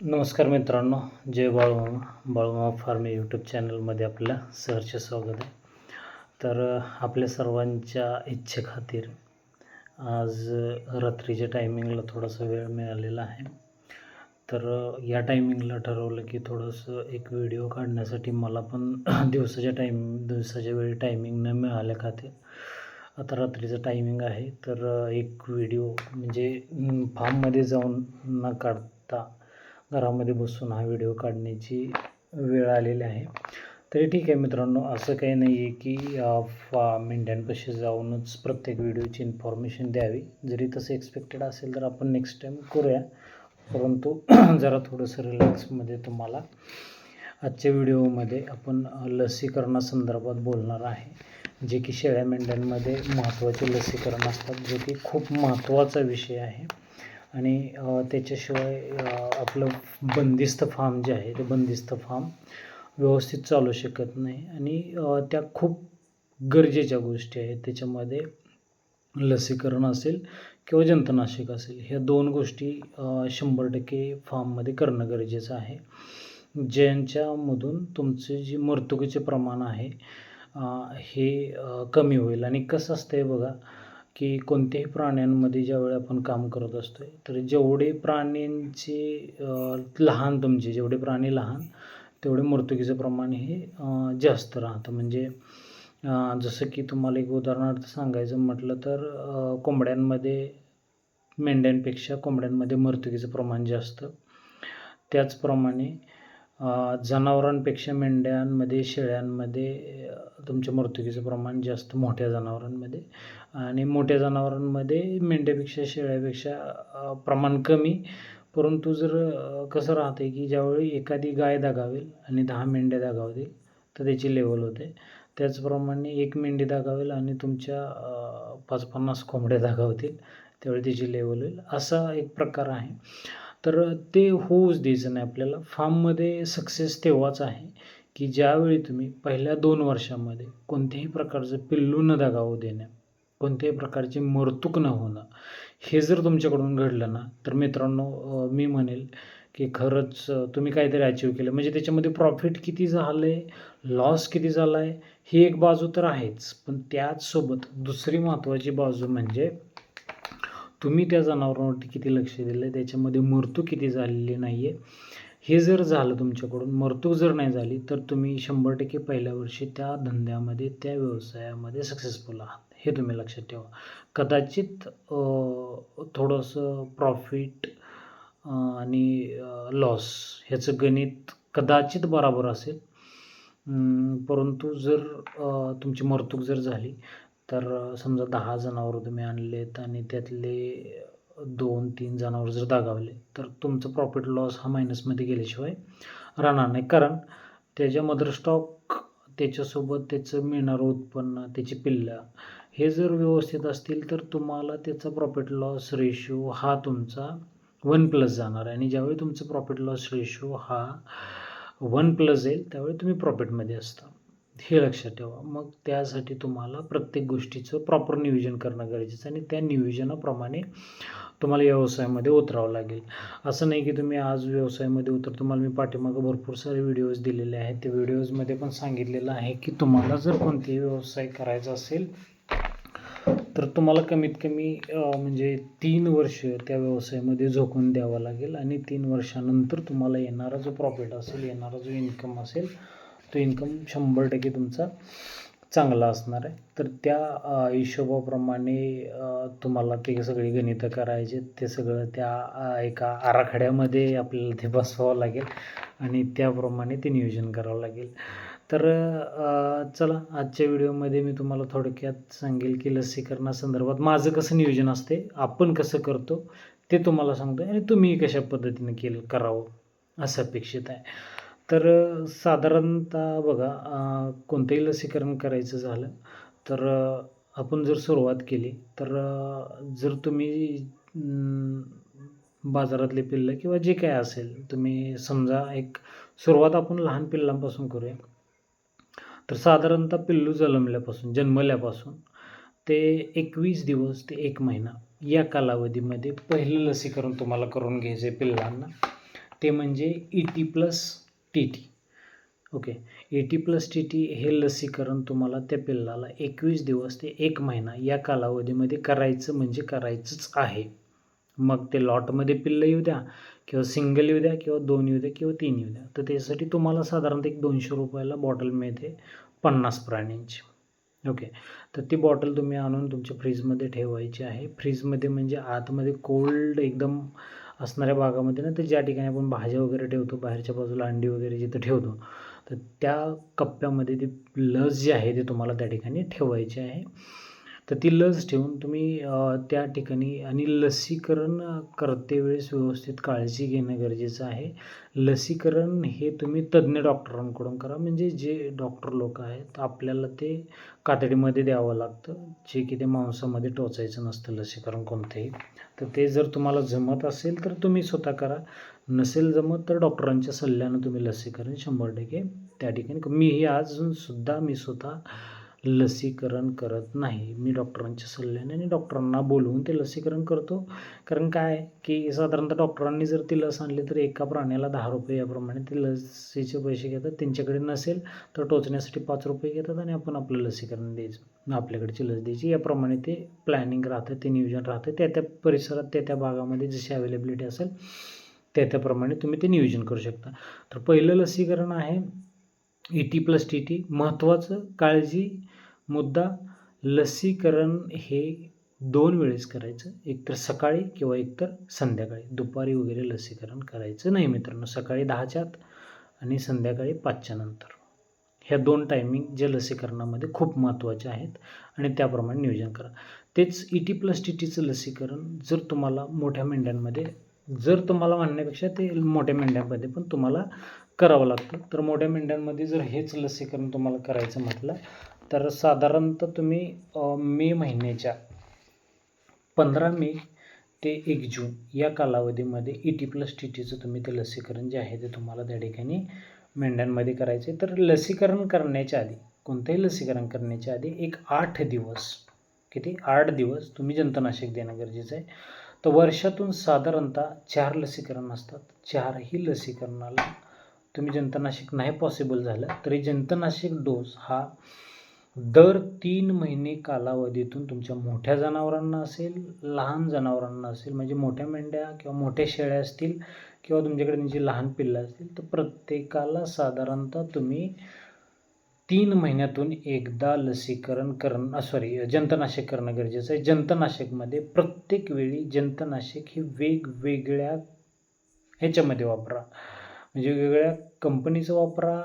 नमस्कार मित्रांनो जय बाळूमामा. बाळूमामा फार्म यूट्यूब चॅनलमध्ये आपल्या सहर्ष स्वागत आहे. तर आपल्या सर्वांच्या इच्छेखातीर आज रात्रीच्या टायमिंगला थोडासा वेळ मिळालेला आहे. तर या टायमिंगला ठरवलं की थोडंसं एक व्हिडिओ काढण्यासाठी मला पण दिवसाच्या टाईम दिवसाच्या वेळी टायमिंग न मिळाल्या खातीर आता रात्रीचं टायमिंग आहे. तर एक व्हिडिओ म्हणजे फार्ममध्ये जाऊन न काढता घरामध्ये बसून हा व्हिडिओ काढण्याची वेळ आलेली आहे. तरी ठीक आहे मित्रांनो असं काही नाही आहे की फा मेंढ्यांपाशी जाऊनच प्रत्येक व्हिडिओची इन्फॉर्मेशन द्यावी. जरी तसं एक्सपेक्टेड असेल तर आपण नेक्स्ट टाईम करूया. परंतु जरा थोडंसं रिलॅक्समध्ये तुम्हाला आजच्या व्हिडिओमध्ये आपण लसीकरणासंदर्भात बोलणार आहे. जे की शेळ्या मेंढ्यांमध्ये महत्त्वाचे लसीकरण असतात जो की खूप महत्त्वाचा विषय आहे. आणि त्याच्याशिवाय आपलं बंदिस्त फार्म जे आहे ते बंदिस्त फार्म व्यवस्थित चालू शकत नाही. आणि त्या खूप गरजेच्या गोष्टी आहेत. त्याच्यामध्ये लसीकरण असेल किंवा जंतनाशक असेल ह्या दोन गोष्टी शंभर टक्के फार्ममध्ये करणं गरजेचं आहे. ज्यांच्यामधून तुमचे जे मर्तुकीचे प्रमाण आहे हे कमी होईल. आणि कसं असतं आहे बघा की कोणत्याही प्राण्यांमध्ये ज्यावेळी आपण काम करत असतो तर जेवढे प्राण्यांचे लहान तुमचे जेवढे प्राणी लहान तेवढे मृत्युकीचं प्रमाण हे जास्त राहतं. म्हणजे जसं की तुम्हाला एक उदाहरणार्थ सांगायचं म्हटलं तर कोंबड्यांमध्ये मेंढ्यांपेक्षा कोंबड्यांमध्ये मृत्युकीचं प्रमाण जास्त. त्याचप्रमाणे जनावरांपेक्षा मेंढ्यांमध्ये शेळ्यांमध्ये तुमच्या मृत्युकीचं प्रमाण जास्त मोठ्या जनावरांमध्ये. आणि मोठ्या जनावरांमध्ये मेंढ्यापेक्षा शेळ्यापेक्षा प्रमाण कमी. परंतु जर कसं राहतं की ज्यावेळी एखादी गाय दागावेल आणि दहा मेंढ्या दागावतील तर त्याची लेवल होते. त्याचप्रमाणे एक मेंढी दागावेल आणि तुमच्या पाच पन्नास कोंबड्या दागावतील त्यावेळी त्याची लेवल होईल. असा एक प्रकार आहे. तर ते होऊच द्यायचं नाही आपल्याला. फार्ममध्ये सक्सेस तेव्हाच आहे की ज्यावेळी तुम्ही पहिल्या दोन वर्षामध्ये कोणत्याही प्रकारचं पिल्लू न दागावू देण्या कोणत्याही प्रकारची मरतूक न होणं. हे जर तुमच्याकडून घडलं ना तर मित्रांनो मी म्हणेल की खरंच तुम्ही काहीतरी अचीव केलं. म्हणजे त्याच्यामध्ये प्रॉफिट किती झालं आहे लॉस किती झाला आहे ही एक बाजू तर आहेच. पण त्याचसोबत दुसरी महत्त्वाची बाजू म्हणजे तुम्ही त्या जनावरांवरती किती लक्ष दिलं त्याच्यामध्ये मृत्यू किती झालेली नाही आहे हे जर झालं तुमच्याकडून मृत्यू जर नाही झाली तर तुम्ही शंभर टक्के पहिल्या वर्षी त्या धंद्यामध्ये त्या व्यवसायामध्ये सक्सेसफुल आहात. हे तुम्ही लक्षात ठेवा. कदाचित थोडंसं प्रॉफिट आणि लॉस ह्याचं गणित कदाचित बराबर असेल. परंतु जर तुमची मरतूक जर झाली तर समजा दहा जनावरं तुम्ही आणलेत आणि त्यातले दोन तीन जनावर जर दागावले तर तुमचं प्रॉफिट लॉस हा मायनसमध्ये गेल्याशिवाय राहणार नाही. कारण त्याच्या मदर स्टॉक त्याच्यासोबत त्याचं मिळणारं उत्पन्न त्याची पिल्लं हे जर व्यवस्थित असतील तर तुम्हाला त्याचा प्रॉफिट लॉस रेशो हा तुमचा वन प्लस जाणार आहे. आणि ज्यावेळी तुमचं प्रॉफिट लॉस रेशो हा वन प्लस येईल त्यावेळी तुम्ही प्रॉफिटमध्ये असता. हे लक्षात ठेवा. मग त्यासाठी तुम्हाला प्रत्येक गोष्टीचं प्रॉपर नियोजन करणं गरजेचं आणि त्या नियोजनाप्रमाणे तुम्हाला व्यवसायामध्ये उतरावं लागेल. असं नाही की तुम्ही आज व्यवसायामध्ये उतर तुम्हाला मी पाठीमागं भरपूर सारे व्हिडिओज दिलेले आहेत. त्या व्हिडिओजमध्ये पण सांगितलेलं आहे की तुम्हाला जर कोणतेही व्यवसाय करायचा असेल तर तुम्हाला कमीत कमी म्हणजे तीन वर्ष त्या व्यवसायामध्ये झोकून द्यावं लागेल आणि तीन वर्षानंतर तुम्हाला येणारा जो प्रॉफिट असेल येणारा जो इन्कम असेल तो इन्कम शंभर टक्के तुमचा चांगला असणार आहे. तर त्या हिशोबाप्रमाणे तुम्हाला ते सगळी गणितं करायचे ते सगळं त्या एका आराखड्यामध्ये आपल्याला ते बसवावं लागेल आणि त्याप्रमाणे ते नियोजन करावं लागेल. तर चला आजच्या व्हिडिओमध्ये मी तुम्हाला थोडक्यात सांगेल की लसीकरणासंदर्भात माझं कसं नियोजन असते आपण कसं करतो ते तुम्हाला सांगतो आणि तुम्ही कशा पद्धतीने केलं करावं असं अपेक्षित आहे. तर साधारणतः बघा कोणतंही लसीकरण करायचं झालं तर आपण जर सुरुवात केली तर जर तुम्ही बाजारातले पिल्लं किंवा जे काय असेल तुम्ही समजा एक सुरुवात आपण लहान पिल्लांपासून करूया. तर साधारणतः पिल्लू जन्मल्यापासून जन्मल्यापासून ते एकवीस दिवस ते एक महिना या कालावधीमध्ये पहिलं लसीकरण तुम्हाला करून घ्यायचं आहे पिल्लांना. ते म्हणजे E T plus T T okay. A T plus T T हे लसीकरण तुम्हाला त्या पिल्लाला एकवीस दिवस ते एक महिना या कालावधीमध्ये करायचं म्हणजे करायचंच आहे. मग ते लॉटमध्ये पिल्लं येऊ द्या किंवा सिंगल येऊ द्या किंवा दोन येऊ द्या किंवा तीन येऊ द्या तर त्यासाठी तुम्हाला साधारणतः एक दोनशे रुपयाला बॉटल मिळते पन्नास प्राण्यांची. ओके. तर ती बॉटल तुम्ही आणून तुमच्या फ्रीजमध्ये ठेवायची आहे. फ्रीजमध्ये म्हणजे आतमध्ये कोल्ड एकदम असणाऱ्या भागामध्ये ना तर ज्या ठिकाणी आपण भाज्या वगैरे ठेवतो बाहेरच्या बाजूला अंडी वगैरे जिथं ठेवतो तर त्या कप्प्यामध्ये ती लस जी आहे ती तुम्हाला त्या ठिकाणी ठेवायची आहे. तर ती लस ठेवून तुम्ही त्या ठिकाणी आणि लसीकरण करते वेळेस व्यवस्थित काळजी घेणं गरजेचं आहे. लसीकरण हे तुम्ही तज्ज्ञ डॉक्टरांकडून करा. म्हणजे जे डॉक्टर लोक आहेत आपल्याला ते कातडीमध्ये द्यावं लागतं. जे की ते मांसामध्ये टोचायचं नसतं लसीकरण कोणतंही. तर ते जर तुम्हाला जमत असेल तर तुम्ही स्वतः करा. नसेल जमत तर डॉक्टरांच्या सल्ल्यानं तुम्ही लसीकरण शंभर टक्के त्या ठिकाणी. मीही अजूनसुद्धा मी स्वतः लसीकरण करत नाही. मी डॉक्टरांच्या सल्ल्याने आणि डॉक्टरांना बोलवून ते लसीकरण करतो. कारण काय? की साधारणतः डॉक्टरांनी जर ती लस आणली तर एका प्राण्याला दहा रुपये याप्रमाणे ते लसीचे पैसे घेतात. त्यांच्याकडे नसेल तर टोचण्यासाठी पाच रुपये घेतात आणि आपण आपलं लसीकरण द्यायचं आपल्याकडची लस द्यायची. याप्रमाणे ते प्लॅनिंग राहतं ते नियोजन राहतं. त्या त्या परिसरात त्या त्या भागामध्ये जशी अवेलेबिलिटी असेल त्या त्याप्रमाणे तुम्ही ते नियोजन करू शकता. तर पहिलं लसीकरण आहे E T plus T T महत्त्वाचं काळजी मुद्दा लसीकरण हे दोन वेळेस करायचं. एकतर सकाळी किंवा एकतर संध्याकाळी. दुपारी वगैरे लसीकरण करायचं नाही मित्रांनो. सकाळी दहाच्या आत आणि संध्याकाळी पाचच्या नंतर. ह्या दोन टायमिंग जे लसीकरणामध्ये खूप महत्त्वाचे आहेत आणि त्याप्रमाणे नियोजन करा. तेच ई टी प्लस टी टीचं लसीकरण जर तुम्हाला मोठ्या मेंढ्यांमध्ये जर तुम्हाला म्हणण्यापेक्षा ते मोठ्या मेंढ्यांमध्ये पण तुम्हाला करावं लागतं. तर मोठ्या मेंढ्यांमध्ये जर हेच लसीकरण तुम्हाला करायचं म्हटलं तर साधारणतः तुम्ही मे महिन्याच्या पंधरा मे ते एक जून या कालावधीमध्ये ई टी प्लस टी टीचं तुम्ही ते लसीकरण जे आहे ते तुम्हाला त्या ठिकाणी मेंढ्यांमध्ये करायचं आहे तर लसीकरण करण्याच्या आधी कोणतंही लसीकरण करण्याच्या आधी एक आठ दिवस किती? आठ दिवस तुम्ही जंतनाशक देणं गरजेचं आहे. तर वर्षातून साधारणतः चार लसीकरण असतात. चारही लसीकरणाला तुम्ही जंतनाशक नाही पॉसिबल झालं तरी जंतनाशक डोस हा दर तीन महिने कालावधीतून तुमच्या मोठ्या जनावरांना असेल लहान जनावरांना असेल म्हणजे मोठ्या मेंढ्या किंवा मोठ्या शेळ्या असतील किंवा तुमच्याकडे त्यांची लहान पिल्लं असतील तर प्रत्येकाला साधारणतः तुम्ही तीन महिन्यातून एकदा लसीकरण करणं सॉरी जंतनाशक करणं गरजेचं आहे. जंतनाशकमध्ये प्रत्येक वेळी जंतनाशक हे वेगवेगळ्या ह्याच्यामध्ये वापरा. म्हणजे वेगवेगळ्या कंपनीचं वापरा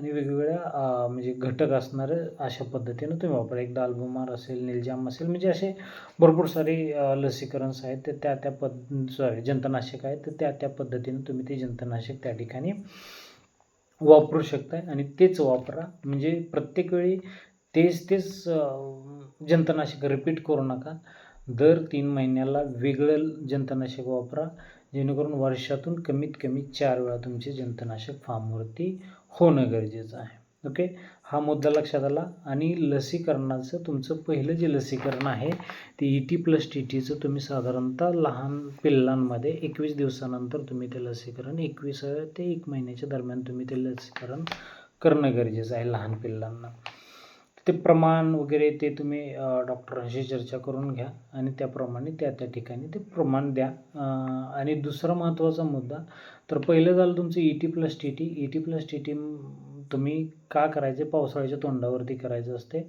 आणि वेगवेगळ्या म्हणजे घटक असणारं अशा पद्धतीनं तुम्ही वापरा. एकदा अल्बुमार असेल निलजाम असेल म्हणजे असे भरपूर सारे लसीकरणास आहेत. ते त्या त्या पद सॉरी जंतनाशक आहेत. तर त्या त्या पद्धतीनं तुम्ही ते जंतनाशक त्या ठिकाणी वापरू शकताय आणि तेच वापरा. म्हणजे प्रत्येक वेळी तेच तेच जंतनाशक रिपीट करू नका. दर तीन महिन्याला वेगळं जंतनाशक वापरा. जेणेकरून वर्षातून कमीत कमी चार वेळा तुमचे जंतनाशक फार्मवरती होणं गरजेचं आहे. ओके? हा मुद्दा लक्षात आला आणि लसीकरणाचं तुमचं पहिलं जे लसीकरण आहे ते ई टी प्लस टी टीचं तुम्ही साधारणतः लहान पिल्लांमध्ये एकवीस दिवसानंतर तुम्ही ते लसीकरण एकवीस ते एक महिन्याच्या दरम्यान तुम्ही ते लसीकरण करणं गरजेचं आहे लहान पिल्लांना. ते प्रमाण वगैरे ते तुम्ही डॉक्टरांशी चर्चा करून घ्या आणि त्याप्रमाणे त्या त्या ठिकाणी ते प्रमाण द्या. आणि दुसरा महत्त्वाचा मुद्दा तर पहिलं झालं तुमचं E T plus T T E T plus T T तुम्ही का करायचे? पावसाळ्याच्या तोंडावरती करायचं असते.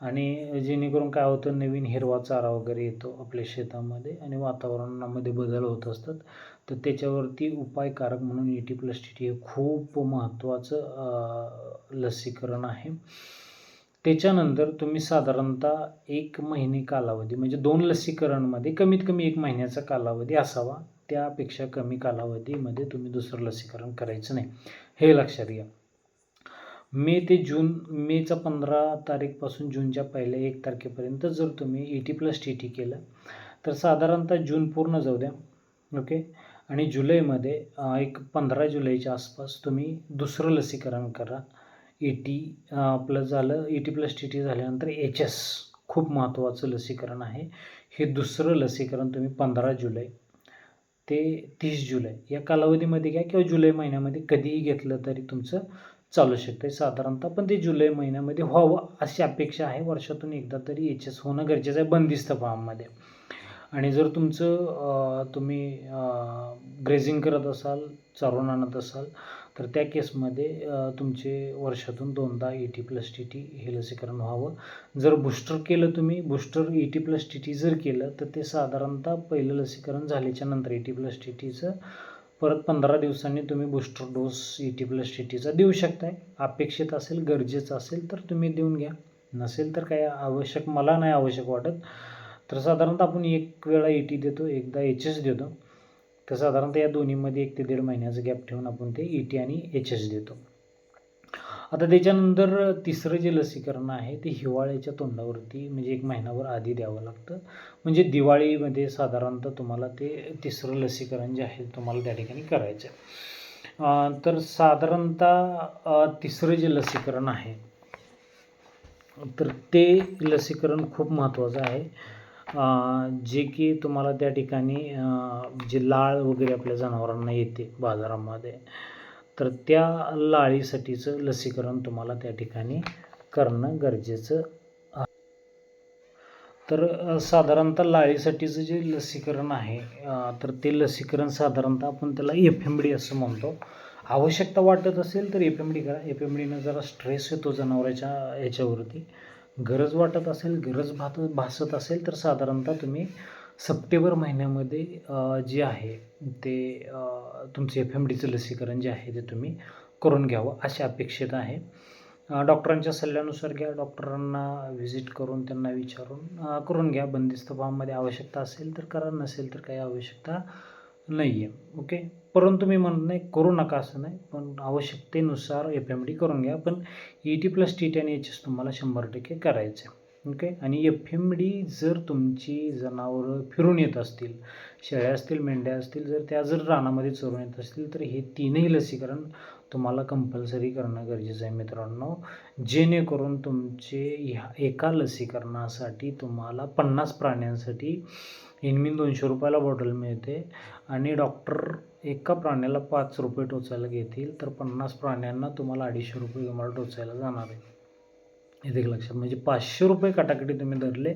आणि जेणेकरून काय होतं? नवीन हिरवा चारा वगैरे येतो आपल्या शेतामध्ये आणि वातावरणामध्ये बदल होत असतात. तर त्याच्यावरती उपायकारक म्हणून E T plus T T हे खूप महत्त्वाचं लसीकरण आहे. त्याच्यानंतर तुम्ही साधारणतः एक महिने कालावधी म्हणजे दोन लसीकरणमध्ये कमीत कमी एक महिन्याचा कालावधी असावा. त्यापेक्षा कमी कालावधीमध्ये तुम्ही दुसरं लसीकरण करायचं नाही. हे लक्षात घ्या. मे ते जून मेचा पंधरा तारीखपासून जूनच्या पहिल्या एक तारखेपर्यंत जर तुम्ही E T plus T T केलं तर साधारणतः जून पूर्ण जाऊ द्या. ओके? आणि जुलैमध्ये एक पंधरा जुलैच्या आसपास तुम्ही दुसरं लसीकरण करा. ई टी प्लस झालं E T plus T T झाल्यानंतर एच एस खूप महत्त्वाचं लसीकरण आहे. हे दुसरं लसीकरण तुम्ही पंधरा जुलै ते तीस जुलै या कालावधीमध्ये घ्या किंवा जुलै महिन्यामध्ये कधीही घेतलं तरी तुमचं चालू शकतं साधारणतः पण ते जुलै महिन्यामध्ये व्हावं अशी अपेक्षा आहे. वर्षातून एकदा तरी एच एस होणं गरजेचं आहे बंदिस्त फॉर्ममध्ये. आणि जर तुमचं तुम्ही ग्रेझिंग करत असाल चारून आणत असाल तर त्या केसमध्ये तुमचे वर्षातून दोनदा E T plus T T हे लसीकरण व्हावं. जर बूस्टर केलं तुम्ही booster E T plus T T जर केलं तर ते साधारणतः पहिलं लसीकरण झाल्याच्यानंतर ई टी प्लस टी टीचं परत पंधरा दिवसांनी तुम्ही booster dose E T plus T टीचा देऊ शकताय. अपेक्षित असेल गरजेचं असेल तर तुम्ही देऊन घ्या. नसेल तर काही आवश्यक मला नाही आवश्यक वाटत. तर साधारणतः आपण एक वेळा ई टी देतो एकदा एच एस देतो. तर साधारणतः या दोन्हीमध्ये एक ते दीड महिन्याचं गॅप ठेवून आपण ते ई टी आणि एच एस देतो. आता त्याच्यानंतर तिसरं जे लसीकरण आहे ते हिवाळ्याच्या तोंडावरती म्हणजे एक महिनाभर आधी द्यावं लागतं. म्हणजे दिवाळीमध्ये साधारणतः तुम्हाला ते तिसरं लसीकरण जे आहे तुम्हाला त्या ठिकाणी करायचं आहे तर साधारणतः तिसरं जे लसीकरण आहे तर ते लसीकरण खूप महत्त्वाचं आहे. जे की तुम्हाला त्या ठिकाणी जी जे लाळ वगैरे आपल्या जनावरांना येते बाजारामध्ये तर त्या लाळीसाठीचं लसीकरण तुम्हाला त्या ठिकाणी करणं गरजेचं तर साधारणतः लाळीसाठीचं जे लसीकरण आहे तर ते लसीकरण साधारणतः आपण त्याला एफ एम डी असं म्हणतो. आवश्यकता वाटत असेल तर एफ एम डी करा. एफ एम डीनं जरा स्ट्रेस येतो जनावराच्या याच्यावरती. गरज वाटत असेल गरज भात भासत असेल तर साधारणतः तुम्ही सप्टेंबर महिन्यामध्ये जे आहे ते तुमचे तुमचं एफ एम डीचं लसीकरण जे आहे ते तुम्ही करून घ्यावं अशी अपेक्षित आहे. डॉक्टरांच्या सल्ल्यानुसार घ्या डॉक्टरांना व्हिजिट करून त्यांना विचारून करून घ्या. बंदिस्त फॉर्ममध्ये आवश्यकता असेल तर करा नसेल तर काही आवश्यकता नाही आहे ओके परंतु मी म्हणत नाही करू नका असं नाही पण आवश्यकतेनुसार एफ एम डी करून घ्या. पण E T plus T T आणि एच एस तुम्हाला शंभर टक्के करायचं आहे. ओके आणि एफ एम डी जर तुमची जनावरं फिरून येत असतील शेळ्या असतील मेंढ्या असतील जर त्या जर रानामध्ये चरून येत असतील तर हे तीनही लसीकरण तुम्हाला कंपल्सरी करणं गरजेचं आहे मित्रांनो. जेणेकरून तुमचे ह्या एका लसीकरणासाठी तुम्हाला पन्नास प्राण्यांसाठी इनमिन दोनशे रुपयाला बॉटल मिळते. आणि डॉक्टर एका प्राण्याला पाच रुपये टोचायला घेतील तर पन्नास प्राण्यांना तुम्हाला अडीचशे रुपये तुम्हाला टोचायला जाणार आहे. हे लक्षात म्हणजे पाचशे रुपये कटाकटी तुम्ही धरले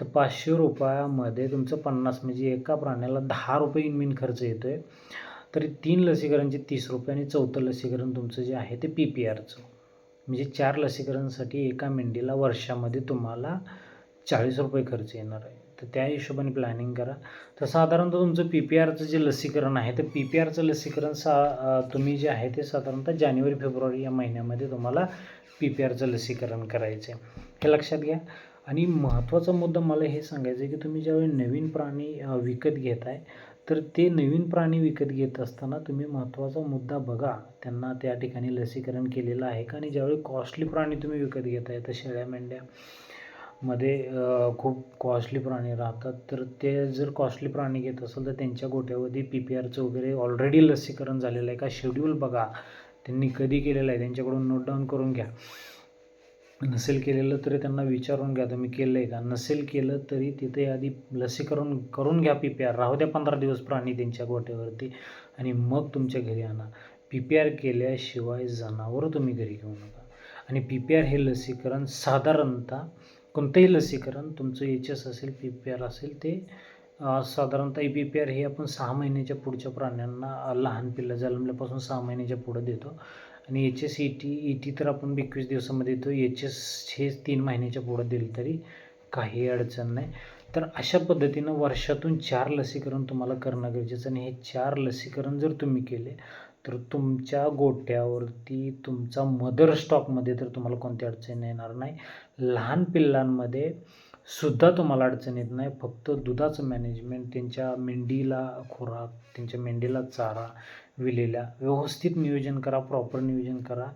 तर पाचशे रुपयामध्ये तुमचं पन्नास म्हणजे एका प्राण्याला दहा रुपये इनमिन खर्च येतो आहे तरी तीन लसीकरणचे तीस रुपये आणि चौथं लसीकरण तुमचं जे आहे ते पी पी आरचं. म्हणजे चार लसीकरणसाठी एका मेंढीला वर्षामध्ये तुम्हाला चाळीस रुपये खर्च येणार आहे. तर त्या हिशोबाने प्लॅनिंग करा. तर साधारणतः तुमचं पी पी आरचं जे लसीकरण आहे तर पी पी आरचं लसीकरण सा तुम्ही जे आहे ते साधारणतः जानेवारी फेब्रुवारी या महिन्यामध्ये तुम्हाला पी पी आरचं लसीकरण करायचं आहे हे लक्षात घ्या. आणि महत्त्वाचा मुद्दा मला हे सांगायचं आहे की तुम्ही ज्यावेळी नवीन प्राणी विकत घेत आहे तर ते नवीन प्राणी विकत घेत असताना तुम्ही महत्त्वाचा मुद्दा बघा. त्यांना त्या ठिकाणी लसीकरण केलेलं आहे का? आणि ज्यावेळी कॉस्टली प्राणी तुम्ही विकत घेत आहे तर शेळ्या मेंढ्या मध्ये खूप कॉस्टली प्राणी राहतात. तर ते जर कॉस्टली प्राणी घेत असेल तर त्यांच्या गोट्यावरती पी पी आरचं वगैरे ऑलरेडी लसीकरण झालेलं आहे. का शेड्यूल बघा. त्यांनी कधी केलेलं आहे? त्यांच्याकडून नोट डाऊन करून घ्या. नसेल केलेलं तरी त्यांना विचारून घ्या. तुम्ही केलं आहे का? नसेल केलं तरी तिथे आधी लसीकरण करून घ्या पी पी आर राहू द्या पंधरा दिवस प्राणी त्यांच्या गोट्यावरती आणि मग तुमच्या घरी आणा. पी पी आर केल्याशिवाय जनावरं तुम्ही घरी घेऊ नका. आणि पी पी आर हे लसीकरण साधारणतः कोणतंही लसीकरण तुमचं एच एस असेल पी पी आर असेल ते साधारणतः ई पी पी आर हे आपण सहा महिन्याच्या पुढच्या प्राण्यांना लहान पिल्लं जन्मल्यापासून सहा महिन्याच्या पुढं देतो. आणि H S E T E T तर आपण एकवीस दिवसामध्ये देतो. एच एस हे तीन महिन्याच्या पुढं दिलं तरी काही अडचण नाही. तर अशा पद्धतीनं वर्षातून चार लसीकरण तुम्हाला करणं गरजेचं आणि हे चार लसीकरण जर तुम्ही केले तर तुमच्या गोट्यावरती तुमचा मदर स्टॉकमध्ये तर तुम्हाला कोणती अडचण येणार नाही. लहान पिल्लांमध्ये सुद्धा तुम्हाला अडचण येत नाही. फक्त दुधाचं मॅनेजमेंट त्यांच्या मेंढीला खुराक त्यांच्या मेंढीला चारा विलेला व्यवस्थित नियोजन करा प्रॉपर नियोजन करा.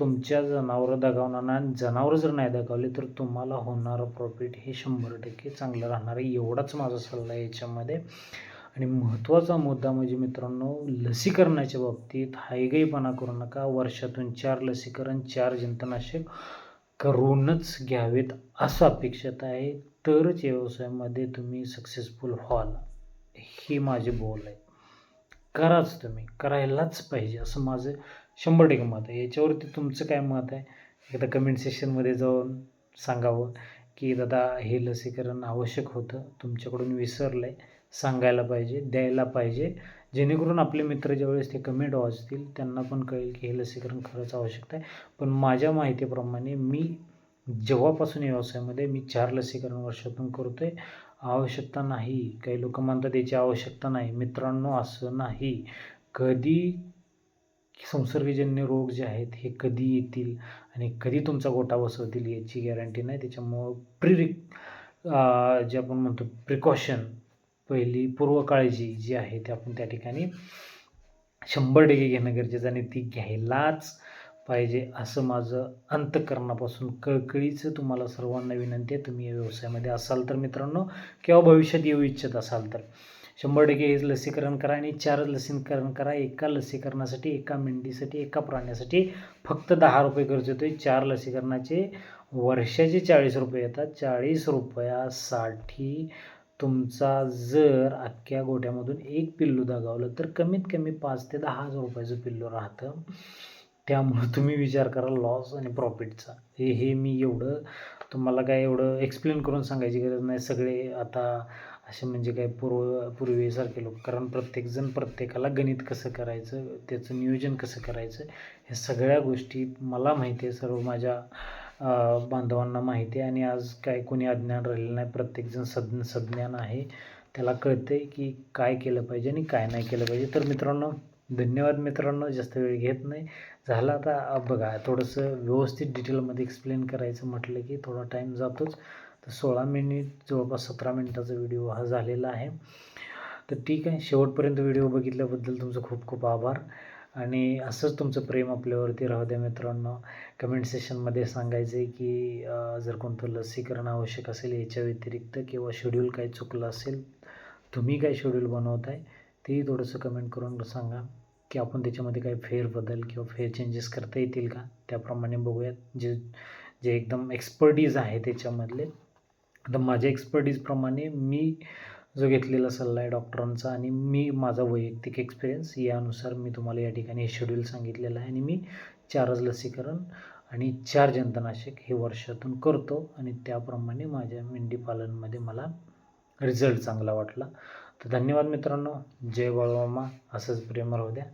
तुमच्या जनावरं दगावणार नाही जनावरं जर नाही दगावले तर तुम्हाला होणारं प्रॉफिट हे शंभर टक्के चांगलं राहणार आहे. एवढाच माझा सल्ला आहे याच्यामध्ये. आणि महत्त्वाचा मुद्दा म्हणजे मित्रांनो लसीकरणाच्या बाबतीत हायगाईपणा करू नका. वर्षातून चार लसीकरण चार जंतनाशक करूनच घ्यावेत असं अपेक्षित आहे. तरच व्यवसायामध्ये तुम्ही सक्सेसफुल व्हाल हे माझी बोल आहे. कराच तुम्ही करायलाच पाहिजे असं माझं शंभर टक्के मत आहे. याच्यावरती तुमचं काय मत आहे? एकदा कमेंट सेक्शनमध्ये जाऊन सांगावं की दादा हे लसीकरण आवश्यक होतं. तुमच्याकडून विसरलं आहे सांगायला पाहिजे द्यायला पाहिजे. जेणेकरून आपले मित्र ज्यावेळेस ते कमेंट वाचतील त्यांना पण कळेल की हे लसीकरण खरंच आवश्यकता आहे. पण माझ्या माहितीप्रमाणे मी जेव्हापासून या व्यवसायामध्ये मी चार लसीकरण वर्षातून करतो आहे आवश्यकता नाही. काही लोक म्हणतात याची आवश्यकता नाही. मित्रांनो असं नाही. कधी संसर्गजन्य रोग जे आहेत हे कधी येतील आणि कधी तुमचा गोटा बसवतील याची गॅरंटी नाही. त्याच्यामुळं प्रिरिक जे आपण म्हणतो प्रिकॉशन पहिली पूर्वकाळजी जी आहे ती आपण त्या ठिकाणी शंभर टक्के घेणं गरजेचं आणि ती घ्यायलाच पाहिजे असं माझं अंतकरणापासून कळकळीचं तुम्हाला सर्वांना विनंती आहे. तुम्ही या व्यवसायामध्ये असाल तर मित्रांनो किंवा भविष्यात येऊ इच्छित असाल तर शंभर टक्के हे लसीकरण करा आणि चार लसीकरण करा. एका लसीकरणासाठी एका मेंढीसाठी एका प्राण्यासाठी फक्त दहा रुपये खर्च येतो चार लसीकरणाचे वर्षाचे चाळीस रुपये येतात. चाळीस रुपयासाठी तुमचा जर अख्ख्या गोट्यामधून एक पिल्लू दगावलं तर कमीत कमी पाच ते दहा हजार रुपयाचं पिल्लू राहतं. त्यामुळं तुम्ही विचार करा लॉस आणि प्रॉफिटचा हे हे मी एवढं तुम्हाला काय एवढं एक्सप्लेन करून सांगायची गरज नाही. सगळे आता असे म्हणजे काय पूर्व पूर्वीसारखे लोक कारण प्रत्येकजण प्रत्येकाला गणित कसं करायचं त्याचं नियोजन कसं करायचं ह्या सगळ्या गोष्टी मला माहिती आहे. सर्व माझ्या बांधवांना माहिती आहे आणि आज काय कोणी अज्ञान राहिलेलं नाही. प्रत्येकजण सज्ञ सज्ञान आहे. त्याला कळतं आहे की काय केलं पाहिजे आणि काय नाही केलं पाहिजे. तर मित्रांनो धन्यवाद मित्रांनो. जास्त वेळ घेत नाही. झालं आता बघा थोडंसं व्यवस्थित डिटेलमध्ये एक्सप्लेन करायचं म्हटलं की थोडा टाईम जातोच. तर सोळा मिनिट जवळपास सतरा मिनिटाचा व्हिडिओ हा झालेला आहे. तर ठीक आहे. शेवटपर्यंत व्हिडिओ बघितल्याबद्दल तुमचं खूप खूप आभार. आणि असंच तुमचं प्रेम आपल्यावरती राहू द्या मित्रांनो. कमेंट सेशनमध्ये सांगायचं आहे की जर कोणतं लसीकरण आवश्यक असेल याच्या व्यतिरिक्त किंवा शेड्यूल काही चुकलं असेल तुम्ही काय शेड्यूल बनवत आहे तेही थोडंसं कमेंट करून सांगा. की आपण त्याच्यामध्ये काही फेरबदल किंवा फेर चेंजेस करता येतील का त्याप्रमाणे बघूयात. जे जे एकदम एक्सपर्टीज आहे त्याच्यामधले. तर माझ्या एक्सपर्टीजप्रमाणे मी जो घेतलेला सल्ला आहे डॉक्टरांचा आणि मी माझा वैयक्तिक एक्सपिरियन्स यानुसार मी तुम्हाला या ठिकाणी हे शेड्यूल सांगितलेलं आहे आणि मी चारच लसीकरण आणि चार जंतनाशक हे वर्षातून करतो आणि त्याप्रमाणे माझ्या मेंढी पालनमध्ये मला रिझल्ट चांगला वाटला. तर धन्यवाद मित्रांनो. जय बाळमामा. असंच प्रेम राहू द्या.